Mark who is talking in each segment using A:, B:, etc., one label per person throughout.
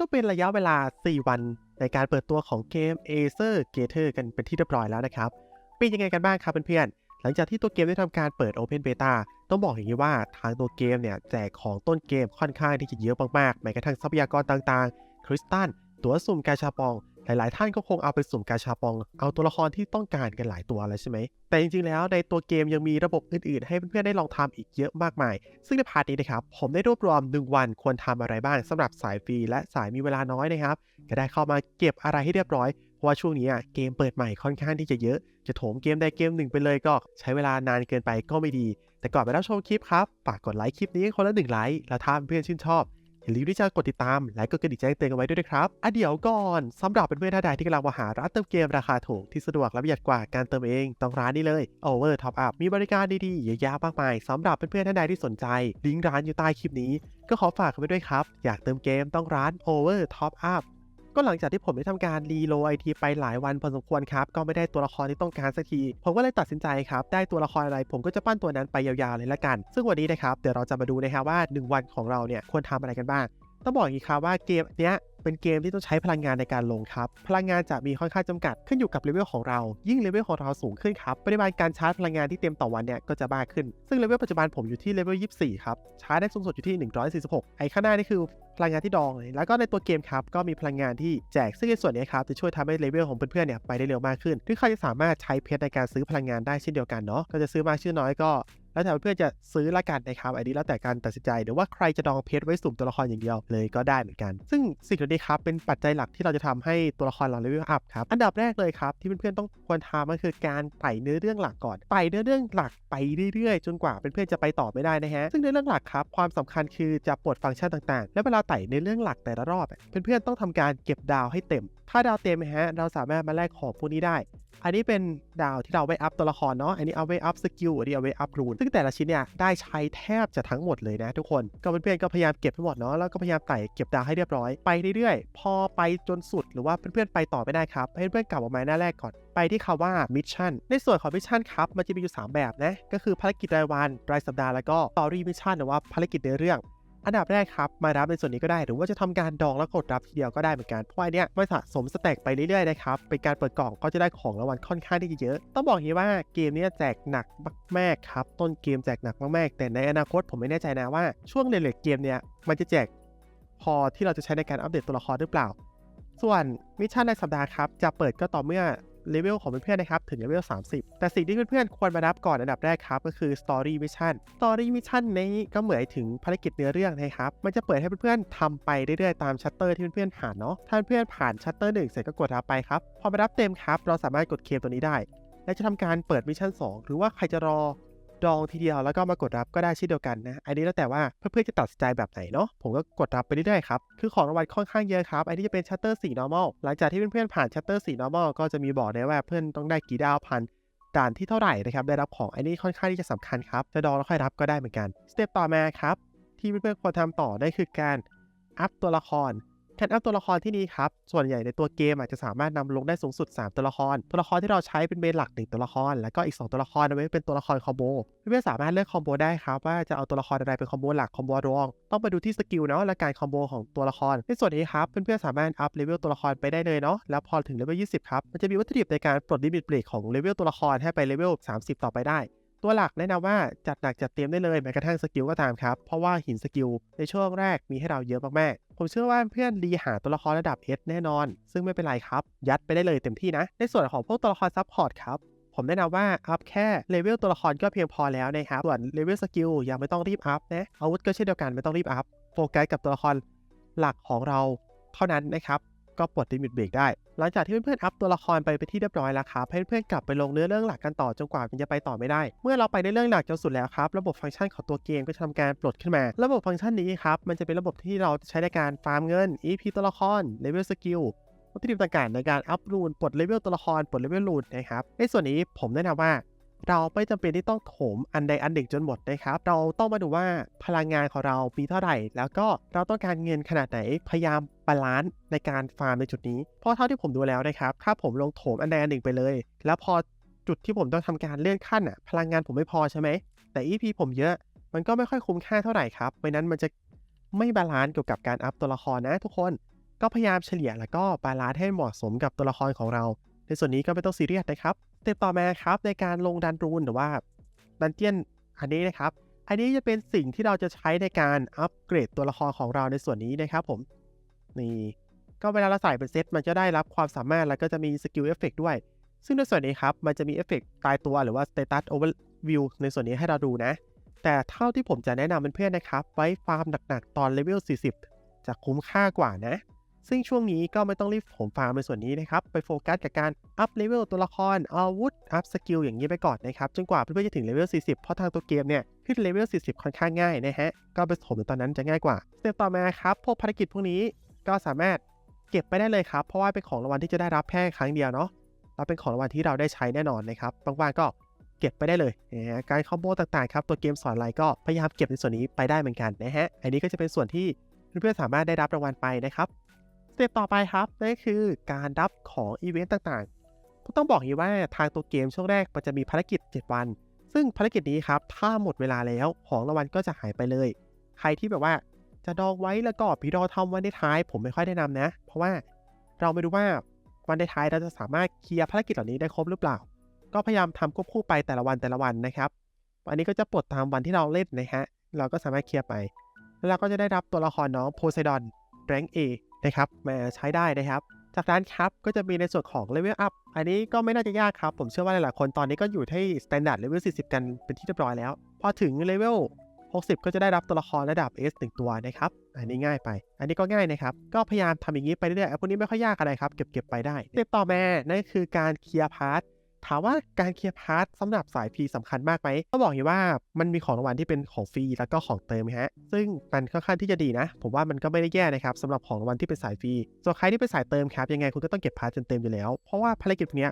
A: ก็เป็นระยะเวลา 4 วันในการเปิดตัวของเกม Acer Gator กันเป็นที่เรียบร้อยแล้วนะครับ เป็นยังไงกันบ้างครับเพื่อนๆ หลังจากที่ตัวเกมได้ทำการเปิด Open Beta ต้องบอกอย่างนี้ว่าทางตัวเกมเนี่ยแจกของต้นเกมค่อนข้างที่จะเยอะมากๆแม้กระทั่งทรัพยากรต่างๆ คริสตัล ตั๋วสุ่มกาชาปอง หลายๆ ท่านก็คงเอาไปสุ่มกาชาปอง เอาตัวละครที่ต้องการกันหลายตัวแล้วใช่ไหม แต่จริงๆ แล้วในตัวเกมยังมีระบบอื่นๆ ให้เพื่อนๆ ได้ลองทำอีกเยอะมากมาย ซึ่งในพาร์ทนี้นะครับผมได้รวบรวม 1 วันควรทำอะไรบ้างสำหรับสายฟรีและสายมีเวลาน้อยนะครับก็ได้เข้ามาเก็บอะไรให้เรียบร้อย เพราะว่าช่วงนี้อะเกมเปิดใหม่ค่อนข้างที่จะเยอะ จะโถมเกมใดเกมหนึ่งไปเลยก็ใช้เวลานานเกินไปก็ไม่ดี แต่ก่อนไปรับชมคลิปครับ ฝากกดไลค์คลิปนี้คนละหนึ่งไลค์ แล้วถ้าเพื่อนชื่นชอบ อย่าลืมที่จะกดติดตาม และกดกระดิ่งแจ้งเตือนกันไว้ด้วยนะครับอะเดี๋ยวก่อนสำหรับเพื่อนๆท่านใดที่กำลังมาหาร้านเติมเกมราคาถูกที่สะดวกและประหยัดกว่าการเติมเองต้องร้านนี้เลย Over Top Up มีบริการดีๆเยอะแยะมากมายสำหรับเพื่อนๆท่านใดที่สนใจ ลิงก์ร้านอยู่ใต้คลิปนี้ ก็ขอฝากกันไว้ด้วยครับ อยากเติมเกมต้องร้าน Over Top Up ก็หลังจากที่ผมได้ทำการรีโลไอทีไปหลายวันพอสมควรครับ ก็ไม่ได้ตัวละครที่ต้องการสักที ผมก็เลยตัดสินใจครับ ได้ตัวละครอะไรผมก็จะปั้นตัวนั้นไปยาวๆเลยละกัน ซึ่งวันนี้นะครับเดี๋ยวเราจะมาดูนะครับว่า 1 วันของเราเนี่ยควรทำอะไรกันบ้าง ต้องบอกอย่างนี้ครับว่าเกมเนี้ยเป็นเกมที่ต้องใช้พลังงานในการลงครับ พลังงานจะมีค่อนข้างจำกัดขึ้นอยู่กับเลเวลของเรา ยิ่งเลเวลของเราสูงขึ้นครับ ปริมาณการชาร์จพลังงานที่เต็มต่อวันเนี่ยก็จะมากขึ้น ซึ่งเลเวลปัจจุบันผมอยู่ที่เลเวล 24 ครับ ชาร์จได้สูงสุดอยู่ที่ 146 ไอ้ข้างหน้านี่คือพลังงานที่ดองเลย แล้วก็ในตัวเกมครับ ก็มีพลังงานที่แจก ซึ่งในส่วนนี้ครับจะช่วยทำให้เลเวลของเพื่อนๆเนี่ยไปได้เร็วมากขึ้น ที่เขาจะสามารถใช้เพชรในการซื้อพลังงานได้เช่นเดียวกันเนาะ ก็จะซื้อมากชื่อน้อยก็ แล้วแต่เพื่อนจะซื้อละกันนะครับอันนี้แล้วแต่การตัดสินใจหรือว่าใครจะดองเพชรไว้สุ่มตัวละครอย่างเดียวเลยก็ได้เหมือนกัน ซึ่งสิ่งเหล่านี้ครับเป็นปัจจัยหลักที่เราจะทำให้ตัวละครเราเลเวลอัพครับอันดับแรกเลยครับที่เพื่อนๆต้องควรทำก็คือการไต่เนื้อเรื่องหลักก่อนไต่เนื้อเรื่องหลักไปเรื่อยๆ จนกว่าเพื่อนๆจะไปต่อไม่ได้นะฮะซึ่งเนื้อเรื่องหลักครับความสำคัญคือจะปลดฟังก์ชันต่างๆ และเวลาไต่ในเรื่องหลักแต่ละรอบอะเพื่อนๆต้องทำการเก็บดาวให้เต็ม ถ้าดาวเต็มนะฮะเราสามารถมาแลกของพวกนี้ได้ อันนี้เป็นดาวที่เราไว้อัพตัวละครเนาะ อันนี้เอาไว้อัพสกิลอันนี้เอาไว้อัพรูน ซึ่งแต่ละชิ้นเนี่ยได้ใช้แทบจะทั้งหมดเลยนะทุกคน ก็เพื่อนๆก็พยายามเก็บให้หมดเนาะ แล้วก็พยายามไต่เก็บดาวให้เรียบร้อย ไปเรื่อยๆ พอไปจนสุดหรือว่าเพื่อนๆไปต่อไม่ได้ครับ ให้เพื่อนๆกลับออกมาหน้าแรกก่อน ไปที่คำว่ามิชชั่น ในส่วนของมิชชั่นครับ มันจะมีอยู่ 3 แบบนะ ก็คือภารกิจรายวัน รายสัปดาห์ แล้วก็ตอรี่มิชชั่นหรือว่าภารกิจในเรื่อง อันดับแรกครับมารับในส่วนนี้ก็ได้หรือว่าจะทำการดองแล้วกดรับทีเดียวก็ได้เหมือนกันเพราะว่าอันเนี้ยมันสะสมสแต็กไปเรื่อยๆนะครับเป็นการเปิดกล่องก็จะได้ของรางวัลค่อนข้างที่จะเยอะ ต้องบอกนี้ว่าเกมนี้แจกหนักมากๆครับต้นเกมแจกหนักมากๆแต่ในอนาคตผมไม่แน่ใจนะว่าช่วงเลทเกมเนี้ยมันจะแจกพอที่เราจะใช้ในการอัปเดตตัวละครหรือเปล่า ส่วนมิชชั่นในสัปดาห์ครับจะเปิดก็ต่อเมื่อ เลเวลของเพื่อนๆนะครับถึงเลเวล 30 แต่สิ่งที่เพื่อนๆควรมารับก่อนอันดับแรกครับก็คือ Story Mission Story Mission นี้ก็เหมือนถึงภารกิจเนื้อเรื่องนะครับ มันจะเปิดให้เพื่อนๆทำไปเรื่อยๆตามชัตเตอร์ที่เพื่อนๆผ่านเนาะ ถ้าเพื่อนๆผ่านชัตเตอร์หนึ่งเสร็จก็กดรับไปครับ พอมารับเต็มครับ เราสามารถกดเคลมตัวนี้ได้ และจะทำการเปิดมิชชั่น2 หรือว่าใครจะรอ ดองทีเดียวแล้วก็มากดรับก็ได้เช่นเดียวกันนะ อันนี้แล้วแต่ว่าเพื่อนๆจะตัดสินใจแบบไหนเนาะ ผมก็กดรับไปเรื่อยๆครับ คือของรางวัลค่อนข้างเยอะครับ อันนี้จะเป็นชัตเตอร์4 normal หลังจากที่เพื่อนๆผ่านชัตเตอร์4 normal ก็จะมีบอกได้ว่าเพื่อนต้องได้กี่ดาวพันด่านที่เท่าไหร่นะครับ ได้รับของอันนี้ค่อนข้างที่จะสำคัญครับ จะดองแล้วค่อยรับก็ได้เหมือนกัน สเต็ปต่อมาครับ ที่เพื่อนๆควรทำต่อได้คือการอัพตัวละคร การอัพตัวละครที่นี่ครับ ส่วนใหญ่ในตัวเกมอาจจะสามารถนำลงได้สูงสุด 3 ตัวละคร ตัวละครที่เราใช้เป็นเบนหลัก1ตัวละคร แล้วก็อีก 2 ตัวละครเอาไว้เป็นตัวละครคอมโบเพื่อนๆสามารถเลือกคอมโบได้ครับว่าจะเอาตัวละครอะไรเป็นคอมโบหลักคอมโบรอง ต้องไปดูที่สกิลเนาะและการคอมโบของตัวละคร ในส่วนนี้ครับเพื่อนๆสามารถอัพเลเวลตัวละครไปได้เลยเนาะแล้วพอถึงเลเวล20ครับมันจะมีวัตถุดิบในการปลดลิมิตเบรกของเลเวลตัวละครให้ไปเลเวล30 ต่อไปได้ตัวหลักแนะนำว่าจัดหนักจัดเต็มได้เลยแม้กระทั่งสกิลก็ตามครับ เพราะว่าหินสกิลในช่วงแรกมีให้เราเยอะมากๆ ผมเชื่อว่าเพื่อนรีหาตัวละครระดับ S แน่นอน ซึ่งไม่เป็นไรครับ ยัดไปได้เลยเต็มที่นะ ในส่วนของพวกตัวละครซับพอร์ตครับผมแนะนำว่าอัพแค่เลเวลตัวละครก็เพียงพอแล้วนะครับ ส่วนเลเวลสกิลยังไม่ต้องรีบอัพนะอาวุธก็เช่นเดียวกันไม่ต้องรีบอัพ โฟกัสกับตัวละครหลักของเราเท่านั้นนะครับ ก็ปลดลิมิตเบรกได้ หลังจากที่เพื่อนๆอัพตัวละครไปไปที่เรียบร้อยแล้วครับเพื่อนๆกลับไปลงเนื้อเรื่องหลักกันต่อจนกว่ามันจะไปต่อไม่ได้ เมื่อเราไปในเรื่องหลักจนสุดแล้วครับระบบฟังก์ชันของตัวเกมก็จะทำการปลดขึ้นมา ระบบฟังก์ชันนี้ครับมันจะเป็นระบบที่เราใช้ในการฟาร์มเงิน EP ตัวละครเลเวลสกิลวัตถุดิบต่างๆในการอัพรูนปลดเลเวลตัวละครปลดเลเวลรูนนะครับในส่วนนี้ผมแนะนำว่า เราไม่จำเป็นที่ต้องโถมอันใดอันหนึ่งจนหมดนะครับ เราต้องมาดูว่าพลังงานของเรามีเท่าไหร่ แล้วก็เราต้องการเงินขนาดไหน พยายามบาลานซ์ในการฟาร์มในจุดนี้ เพราะเท่าที่ผมดูแล้วนะครับ ถ้าผมลงโถมอันใดอันหนึ่งไปเลย แล้วพอจุดที่ผมต้องทำการเลื่อนขั้นอะ พลังงานผมไม่พอใช่ไหม แต่ EP ผมเยอะ มันก็ไม่ค่อยคุ้มค่าเท่าไหร่ครับเพราะนั้นมันจะไม่บาลานซ์เกี่ยวกับการอัพตัวละครนะทุกคน ก็พยายามเฉลี่ยแล้วก็บาลานซ์ให้เหมาะสมกับตัวละครของเรา ในส่วนนี้ก็ไม่ต้องซีเรียสนะครับ เต็ปต่อมาครับในการลงดันรูนหรือว่าดันเจียนอันนี้นะครับ อันนี้จะเป็นสิ่งที่เราจะใช้ในการอัปเกรดตัวละครของเราในส่วนนี้นะครับผม นี่ก็เวลาเราใส่เป็นเซตมันจะได้รับความสามารถแล้วก็จะมีสกิลเอฟเฟกด้วย ซึ่งในส่วนนี้ครับ มันจะมีเอฟเฟกตายตัวหรือว่า Status Overview ในส่วนนี้ให้เราดูนะ แต่เท่าที่ผมจะแนะนำเพื่อนๆนะครับ ไว้ฟาร์มหนักๆ ตอนเลเวล40 จะคุ้มค่ากว่านะ ซึ่งช่วงนี้ก็ไม่ต้องรีบผมฟาร์มในส่วนนี้นะครับ ไปโฟกัสกับการอัพเลเวลตัวละครอาวุธอัพสกิลอย่างนี้ไปก่อนนะครับ จนกว่าเพื่อนๆจะถึงเลเวล 40 เพราะทางตัวเกมเนี่ย ขึ้นเลเวล 40 ค่อนข้างง่ายนะฮะ ก็ไปถมในตอนนั้นจะง่ายกว่าสเต็ปต่อมาครับ พวกภารกิจพวกนี้ก็สามารถเก็บไปได้เลยครับ เพราะว่าเป็นของรางวัลที่จะได้รับแค่ครั้งเดียวเนาะแล้วเป็นของรางวัลที่เราได้ใช้แน่นอนนะครับบางๆก็เก็บไปได้เลยนะฮะการคอมโบต่างๆครับ ตัวเกมสอนอะไรก็พยายามเก็บในส่วนนี้ไปได้เหมือนกันนะฮะ อันนี้ก็จะเป็นส่วนที่เพื่อนๆสามารถได้รับรางวัลไปนะครับ เต็ปต่อไปครับนั่นคือการรับของอีเวนต์ต่างๆก็ต้องบอกอย่างนี้ว่าทางตัวเกมช่วงแรกมันจะมีภารกิจ 7 วัน ซึ่งภารกิจนี้ครับ ถ้าหมดเวลาแล้วของรางวัลก็จะหายไปเลย ใครที่แบบว่าจะดองไว้แล้วก็พี่รอทำวันท้าย ผมไม่ค่อยแนะนำนะ เพราะว่าเราไม่รู้ว่าวันท้ายเราจะสามารถเคลียร์ภารกิจเหล่านี้ได้ครบหรือเปล่า ก็พยายามทำควบคู่ไปแต่ละวันแต่ละวันนะครับอันนี้ก็จะปลดตามวันที่เราเล่นนะฮะเราก็สามารถเคลียร์ไป แล้วเราก็จะได้รับตัวละครน้องโพไซดอน แรงเอนะครับมาใช้ได้นะครับจากนั้นครับก็จะมีในส่วนของเลเวลอัพอันนี้ก็ไม่น่าจะยากครับ ผมเชื่อว่าหลายๆคนตอนนี้ก็อยู่ที่สแตนดาร์ดเลเวล40 กันเป็นที่เรียบร้อยแล้ว พอถึงเลเวล60 ก็จะได้รับตัวละครระดับ S 1 ตัวนะครับ อันนี้ง่ายไป อันนี้ก็ง่ายนะครับ ก็พยายามทำอย่างนี้ไปเรื่อยๆพวกนี้ไม่ค่อยยากอะไรครับ เก็บๆไปได้เต็ปต่อมานั่นคือการเคลียร์พาร์ท ถามว่าการเคลียร์พาร์ทสำหรับสายฟรีสำคัญมากไหมก็บอกอยู่ว่ามันมีของรางวัลที่เป็นของฟรีแล้วก็ของเติมฮะซึ่งมันค่อนข้างที่จะดีนะ ผมว่ามันก็ไม่ได้แย่นะครับสำหรับของรางวัลที่เป็นสายฟรีส่วนใครที่เป็นสายเติมครับยังไงคุณก็ต้องเก็บพาร์ทจนเต็มอยู่แล้ว เพราะว่าภารกิจพวกนี้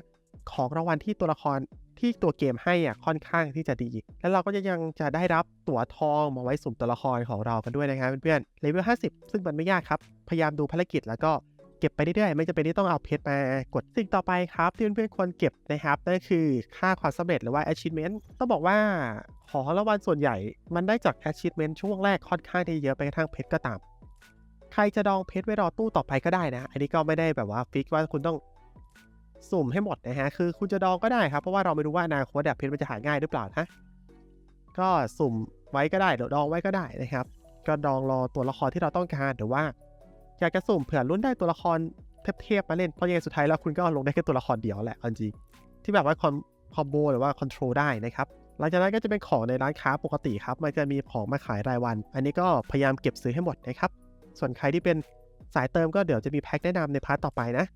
A: ของรางวัลที่ตัวละครที่ตัวเกมให้อะค่อนข้างที่จะดี แล้วเราก็จะยังจะได้รับตั๋วทองมาไว้สุ่มตัวละครของเรากันด้วยนะครับเพื่อนๆเลเวล50 ซึ่งมันไม่ยากครับพยายามดูภารกิจแล้วก็ เก็บไปเรื่อยๆ ไม่จำเป็นที่ต้องเอาเพชรมากดสิ่งต่อไปครับที่เพื่อนๆควรเก็บนะครับนั่นคือค่าความสำเร็จหรือว่า achievement ต้องบอกว่าของรางวัลส่วนใหญ่ มันได้จาก achievement ช่วงแรกค่อนข้างที่เยอะไปกระทั่งเพชรก็ตาม ใครจะดองเพชรไว้รอตู้ต่อไปก็ได้นะ อันนี้ก็ไม่ได้แบบว่าฟิกว่าคุณต้องสุ่มให้หมดนะฮะ คือคุณจะดองก็ได้ครับ เพราะว่าเราไม่รู้ว่าอนาคตอะเพชรมันจะหาง่ายหรือเปล่านะ ก็สุ่มไว้ก็ได้เดี๋ยวดองไว้ก็ได้นะครับ ก็ดองรอตัวละครที่เราต้องการหรือว่า อยากจะสุ่มเผื่อลุ้นได้ตัวละครเทพๆมาเล่นเพราะยังไงสุดท้ายแล้วคุณก็ลงได้แค่ตัวละครเดียวแหละจริงที่แบบว่าคอมคอมโบหรือว่าคอนโทรลได้นะครับหลังจากนั้นก็จะเป็นของในร้านค้าปกติครับ มันจะมีของมาขายรายวัน อันนี้ก็พยายามเก็บซื้อให้หมดนะครับ ส่วนใครที่เป็นสายเติมก็เดี๋ยวจะมีแพ็คแนะนำในพาร์ทต่อไปนะ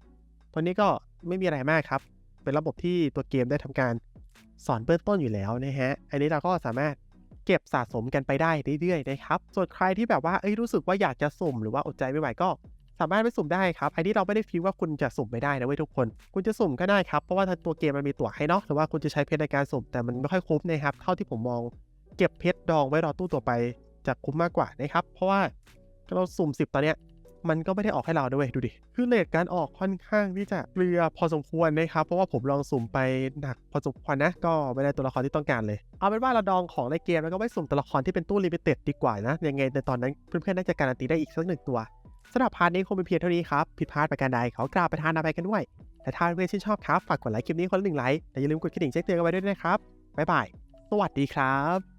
A: ตัวนี้ก็ไม่มีอะไรมากครับ เป็นระบบที่ตัวเกมได้ทำการสอนเบื้องต้นอยู่แล้วนะฮะ อันนี้เราก็สามารถ เก็บสะสมกันไปได้เรื่อยๆนะครับ ส่วนใครที่แบบว่าเอ้ยรู้สึกว่าอยากจะสุ่มหรือว่าอดใจไม่ไหวก็สามารถไปสุ่มได้ครับไอ้นี่เราไม่ได้ฟีลว่าคุณจะสุ่มไม่ได้นะเว้ยทุกคน คุณจะสุ่มก็ได้ครับ เพราะว่าทางตัวเกมมันมีตั๋วให้เนาะหรือว่าคุณจะใช้เพชรในการสุ่มแต่มันไม่ค่อยคุ้มนะครับ เท่าที่ผมมองเก็บเพชรดองไว้รอตู้ตัวไปจะคุ้มมากกว่านะครับ เพราะว่าเราสุ่ม 10ตอนเนี้ย มันก็ไม่ได้ออกให้เราด้วยดูดิ คือเลทการออกค่อนข้างที่จะเรือพอสมควรนะครับ เพราะว่าผมลองสุ่มไปหนักพอสมควรนะ ก็ไม่ได้ตัวละครที่ต้องการเลย เอาเป็นว่าเราดองของในเกมแล้วก็ไว้สุ่มตัวละครที่เป็นตู้ลิมิเต็ดดีกว่านะ ยังไงในตอนนั้นเพื่อนๆน่าจะการันตีได้อีกสักหนึ่งตัวสำหรับพาร์ทนี้คงเป็นเพียงเท่านี้ครับผิดพลาดประการใดขอกราบไปทานอาไปกันด้วยแต่ถ้าเพื่อนชื่นชอบครับฝากกดไลค์คลิปนี้คนละหนึ่งไลค์และอย่าลืมกดกระดิ่งแจ้งเตือนกันไว้ด้วยนะครับบ๊ายบายสวัสดีครับ